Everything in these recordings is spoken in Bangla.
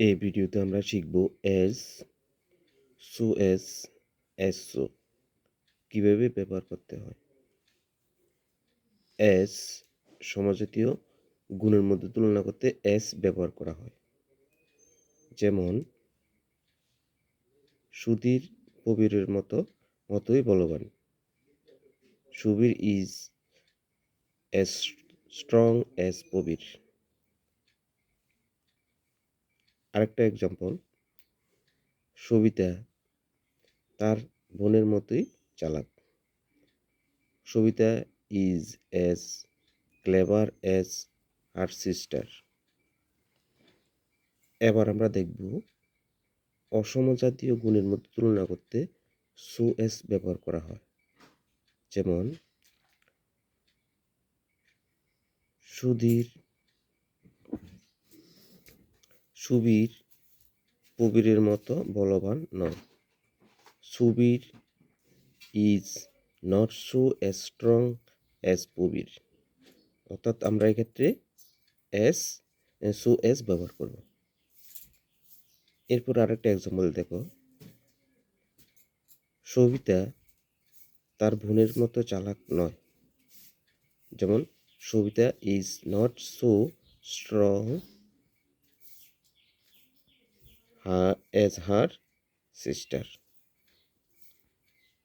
এই ভিডিওতে আমরা শিখব এস, সু এস, এসো কীভাবে ব্যবহার করতে হয়? এস সমজাতীয় গুণের মধ্যে তুলনা করতে এস ব্যবহার করা হয়। যেমন সুধীর কবিরের মতো, মতোই বলবান। Subir is as strong as Kabir. আরেকটা এক্সাম্পল সবিতা তার বোনের মতোই চালাক। Sabita is as clever as her sister এবার আমরা দেখব অসমজাতীয় গুণের মধ্যে তুলনা করতে সু এস ব্যবহার করা হয়। যেমন, সুধীর সুবীর প্রবীরের মতো বলবান নয়। Subir is not so as strong as Prabir. অর্থাৎ আমরা এক্ষেত্রে অ্যাস সো অ্যাস ব্যবহার করব। এরপর আরেকটা এক্সাম্পল দেখো। সবিতা তার বোনের মতো চালাক নয়। যেমন Sabita is not so strong as her sister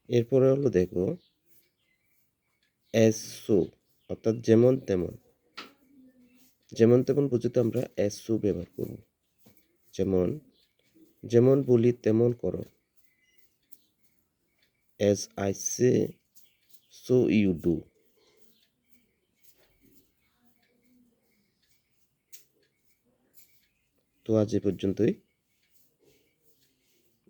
এরপরে হলো দেখো অ্যাজ সো, অর্থাৎ যেমন তেমন। যেমন তেমন বুঝতে আমরা অ্যাজ সো ব্যবহার করব। যেমন যেমন বলি তেমন করো। As I say so you do তো আজ এ পর্যন্তই।